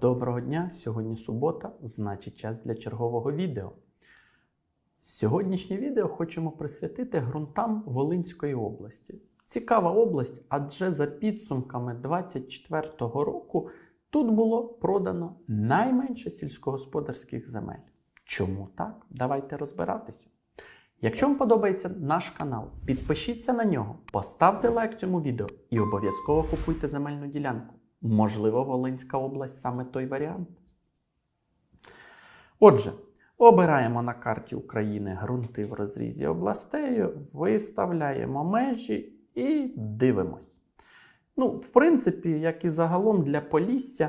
Доброго дня! Сьогодні субота, значить час для чергового відео. Сьогоднішнє відео хочемо присвятити ґрунтам Волинської області. Цікава область, адже за підсумками 2024 року тут було продано найменше сільськогосподарських земель. Чому так? Давайте розбиратися. Якщо вам подобається наш канал, підпишіться на нього, поставте лайк цьому відео і обов'язково купуйте земельну ділянку. Можливо, Волинська область саме той варіант. Отже, обираємо на карті України ґрунти в розрізі областей, виставляємо межі і дивимось. Ну, в принципі, як і загалом для Полісся,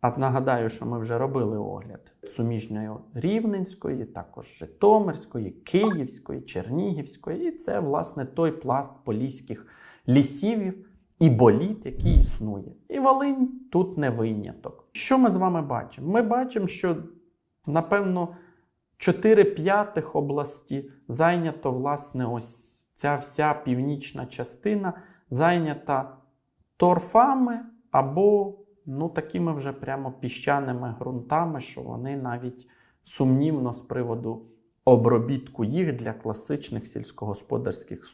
а нагадаю, що ми вже робили огляд суміжньої Рівненської, також Житомирської, Київської, Чернігівської. І це, власне, той пласт поліських лісів і боліт, який існує. І Волинь тут не виняток. Що ми з вами бачимо? Ми бачимо, що, напевно, 4 п'ятих області зайнято, власне, ось ця вся північна частина зайнята торфами або ну, такими вже прямо піщаними ґрунтами, що вони навіть сумнівно з приводу обробітку їх для класичних сільськогосподарських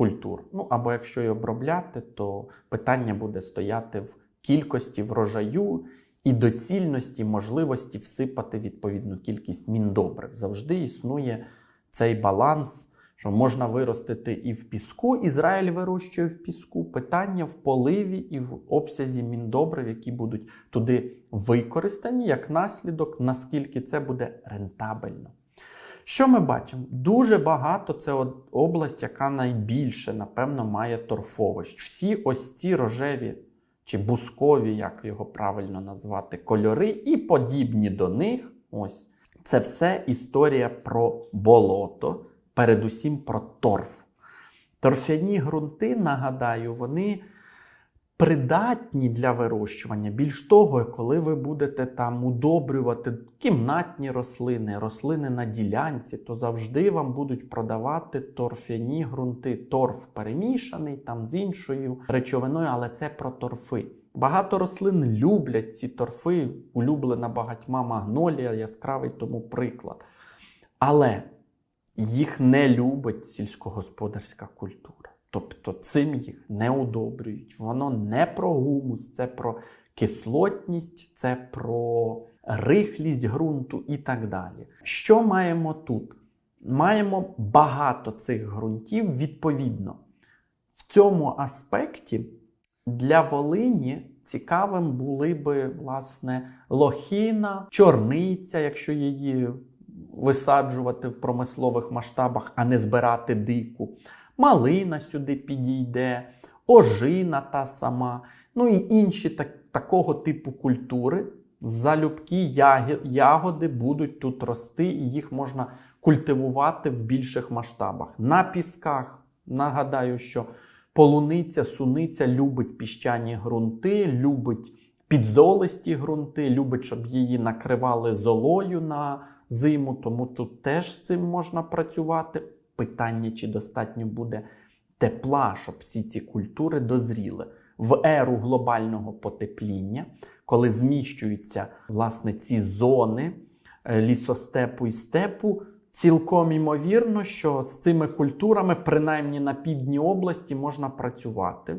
культур. Ну або якщо і обробляти, то питання буде стояти в кількості врожаю і доцільності можливості всипати відповідну кількість міндобрив. Завжди існує цей баланс. Що можна виростити і в піску, Ізраїль вирощує в піску. Питання в поливі і в обсязі міндобрив, які будуть туди використані як наслідок, наскільки це буде рентабельно. Що ми бачимо? Дуже багато це область, яка найбільше, напевно, має торфовищ. Всі ось ці рожеві чи бускові, як його правильно назвати, кольори, і подібні до них. Ось це все історія про болото, передусім про торф. Торфяні ґрунти, нагадаю, вони придатні для вирощування. Більш того, коли ви будете там удобрювати кімнатні рослини, рослини на ділянці, то завжди вам будуть продавати торфяні ґрунти. Торф перемішаний там з іншою речовиною, але це про торфи. Багато рослин люблять ці торфи, улюблена багатьма магнолія, яскравий тому приклад. Але їх не любить сільськогосподарська культура. Тобто цим їх не удобрюють. Воно не про гумус, це про кислотність, це про рихлість ґрунту і так далі. Що маємо тут? Маємо багато цих ґрунтів відповідно. В цьому аспекті для Волині цікавим були би, власне, лохіна, чорниця, якщо її висаджувати в промислових масштабах, а не збирати дику малина сюди підійде, ожина та сама, ну і інші так, такого типу культури. Залюбкі ягоди будуть тут рости, і їх можна культивувати в більших масштабах. На пісках, нагадаю, що полуниця, суниця любить піщані ґрунти, любить підзолисті ґрунти, любить, щоб її накривали золою на зиму, тому тут теж з цим можна працювати питання, чи достатньо буде тепла, щоб всі ці культури дозріли. В еру глобального потепління, коли зміщуються власне ці зони е, лісостепу і степу, цілком імовірно, що з цими культурами, принаймні на півдні області, можна працювати.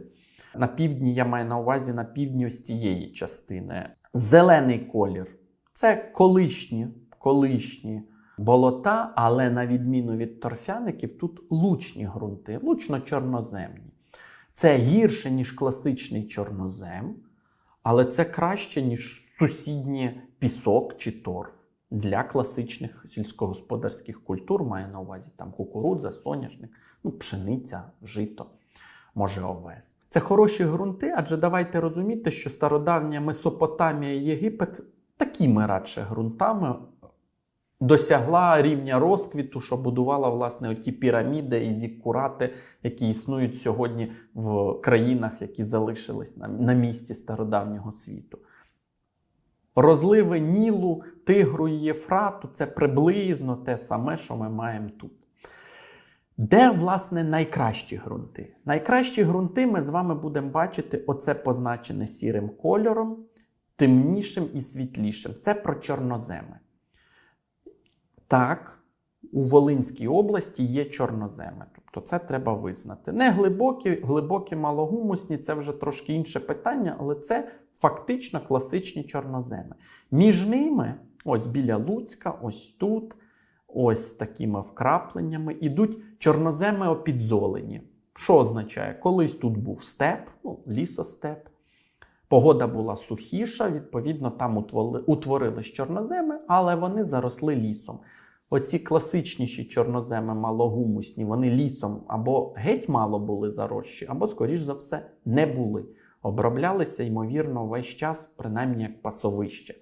На півдні я маю на увазі на півдні ось цієї частини. Зелений колір це колишні, колишні болота, але на відміну від торфяників, тут лучні ґрунти, лучно-чорноземні. Це гірше, ніж класичний чорнозем, але це краще, ніж сусідній пісок чи торф. Для класичних сільськогосподарських культур має на увазі там кукурудза, соняшник, ну, пшениця, жито, може овес. Це хороші ґрунти, адже давайте розуміти, що стародавня Месопотамія і Єгипет такими радше ґрунтами досягла рівня розквіту, що будувала власне оті піраміди і зіккурати, які існують сьогодні в країнах, які залишились на, на місці стародавнього світу. Розливи Нілу, Тигру і Єфрату це приблизно те саме, що ми маємо тут. Де, власне, найкращі ґрунти? Найкращі ґрунти ми з вами будемо бачити, оце позначене сірим кольором темнішим і світлішим. Це про чорноземи. Так, у Волинській області є чорноземи. Тобто це треба визнати. Не глибокі, глибокі малогумусні, це вже трошки інше питання, але це фактично класичні чорноземи. Між ними, ось біля Луцька, ось тут, ось такими вкрапленнями, ідуть чорноземи опідзолені. Що означає? Колись тут був степ, ну, лісостеп. Погода була сухіша, відповідно, там утворились чорноземи, але вони заросли лісом. Оці класичніші чорноземи малогумусні, вони лісом або геть мало були заросші, або, скоріш за все, не були. Оброблялися, ймовірно, весь час, принаймні як пасовище.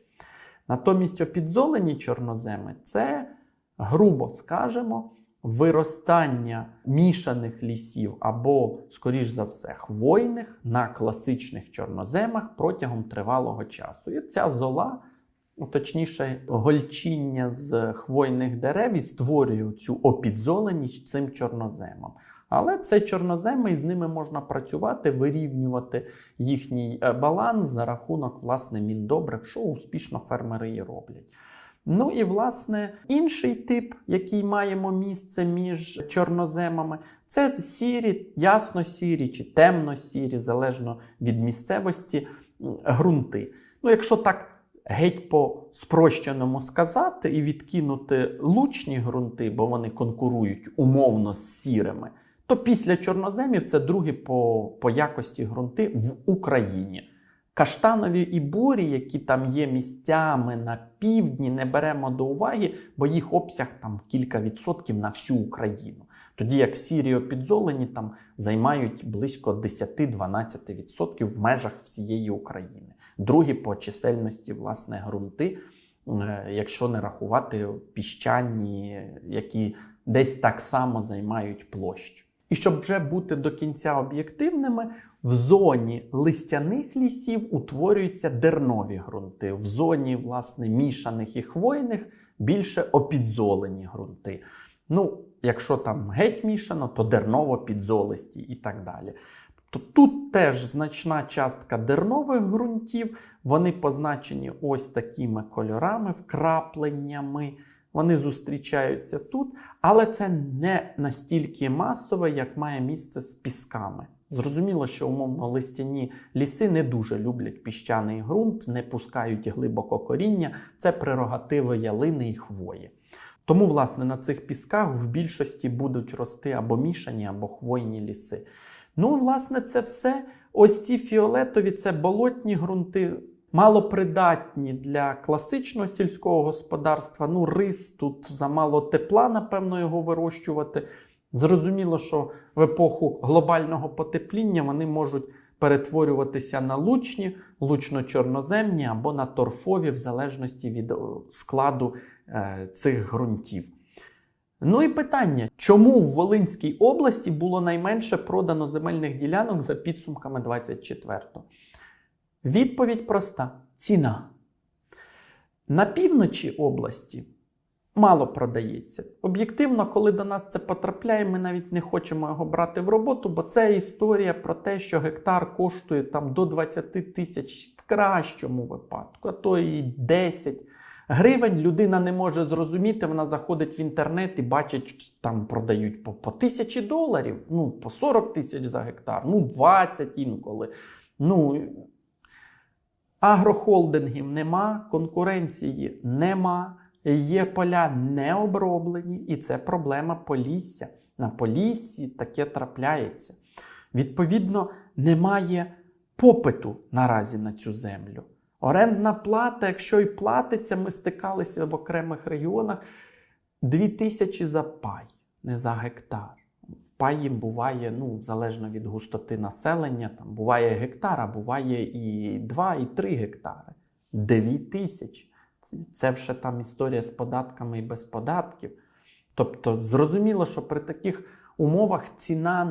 Натомість опідзолені чорноземи це, грубо скажемо, виростання мішаних лісів або, скоріш за все, хвойних на класичних чорноземах протягом тривалого часу. І ця зола, точніше, гольчіння з хвойних дерев і створює цю опідзоленість цим чорноземом. Але це чорноземи, і з ними можна працювати, вирівнювати їхній е, баланс за рахунок власне міндобрив, що успішно фермери і роблять. Ну і власне інший тип, який маємо місце між чорноземами, це сірі, ясно-сірі чи темно-сірі, залежно від місцевості, м, ґрунти. Ну, якщо так геть по спрощеному сказати і відкинути лучні ґрунти, бо вони конкурують умовно з сірими, то після чорноземів це другі по, по якості ґрунти в Україні. Каштанові і бурі, які там є місцями на півдні, не беремо до уваги, бо їх обсяг там кілька відсотків на всю Україну. Тоді як сірі опідзолені там займають близько 10-12% в межах всієї України. Другі по чисельності власне ґрунти, е, якщо не рахувати піщані, які десь так само займають площу. І щоб вже бути до кінця об'єктивними, в зоні листяних лісів утворюються дернові ґрунти, в зоні власне мішаних і хвойних більше опідзолені ґрунти. Ну, якщо там геть мішано, то дерново-підзолисті і так далі. То тут теж значна частка дернових ґрунтів, вони позначені ось такими кольорами, вкрапленнями. Вони зустрічаються тут, але це не настільки масове, як має місце з пісками. Зрозуміло, що умовно листяні ліси не дуже люблять піщаний ґрунт, не пускають глибоко коріння. Це прерогативи ялини і хвої. Тому, власне, на цих пісках в більшості будуть рости або мішані, або хвойні ліси. Ну, власне, це все. Ось ці фіолетові це болотні ґрунти, малопридатні для класичного сільського господарства. Ну, рис тут замало тепла, напевно, його вирощувати. Зрозуміло, що в епоху глобального потепління вони можуть перетворюватися на лучні, лучно-чорноземні або на торфові, в залежності від складу е, цих ґрунтів. Ну і питання: чому в Волинській області було найменше продано земельних ділянок за підсумками 24-го? Відповідь проста: ціна. На півночі області мало продається. Об'єктивно, коли до нас це потрапляє, ми навіть не хочемо його брати в роботу, бо це історія про те, що гектар коштує там до 20 тисяч в кращому випадку, а то і 10 гривень. Людина не може зрозуміти, вона заходить в інтернет і бачить, там продають по, по тисячі доларів, ну по 40 тисяч за гектар, ну 20 інколи. Ну, Агрохолдингів нема, конкуренції нема, є поля не оброблені, і це проблема Полісся. На Поліссі таке трапляється. Відповідно, немає попиту наразі на цю землю. Орендна плата, якщо і платиться, ми стикалися в окремих регіонах 2000 за пай, не за гектар. Паї буває, ну, залежно від густоти населення, там буває гектар, а буває і 2, і 3 гектари. 9 тисяч. Це вже там історія з податками і без податків. Тобто, зрозуміло, що при таких умовах ціна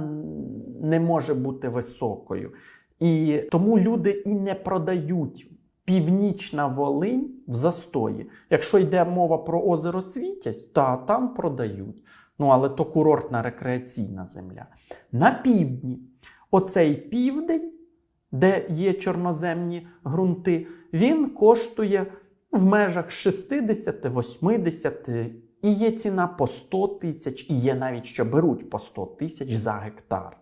не може бути високою. І тому люди і не продають північна Волинь в застої. Якщо йде мова про озеро Світязь, та там продають. Ну, але то курортна рекреаційна земля. На півдні. Оцей південь де є чорноземні ґрунти, він коштує в межах 60-80 і є ціна по 100 тисяч, і є навіть що беруть по 100 тисяч за гектар.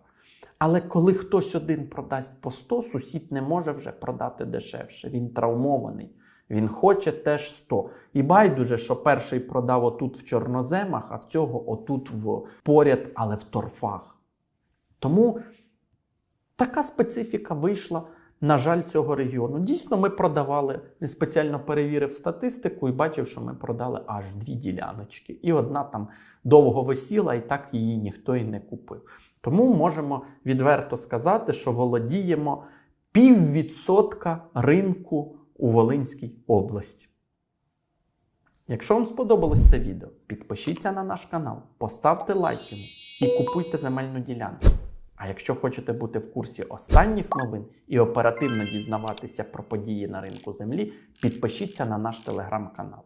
Але коли хтось один продасть по 100, сусід не може вже продати дешевше. Він травмований. Він хоче теж 100. І байдуже, що перший продав отут в чорноземах, а в цього отут в поряд, але в торфах. Тому така специфіка вийшла, на жаль, цього регіону. Дійсно, ми продавали, спеціально перевірив статистику і бачив, що ми продали аж дві діляночки. І одна там довго висіла, і так її ніхто і не купив. Тому можемо відверто сказати, що володіємо піввідсотка ринку у Волинській області. Якщо вам сподобалось це відео, підпишіться на наш канал, поставте лайк йому і купуйте земельну ділянку. А якщо хочете бути в курсі останніх новин і оперативно дізнаватися про події на ринку землі, підпишіться на наш телеграм-канал.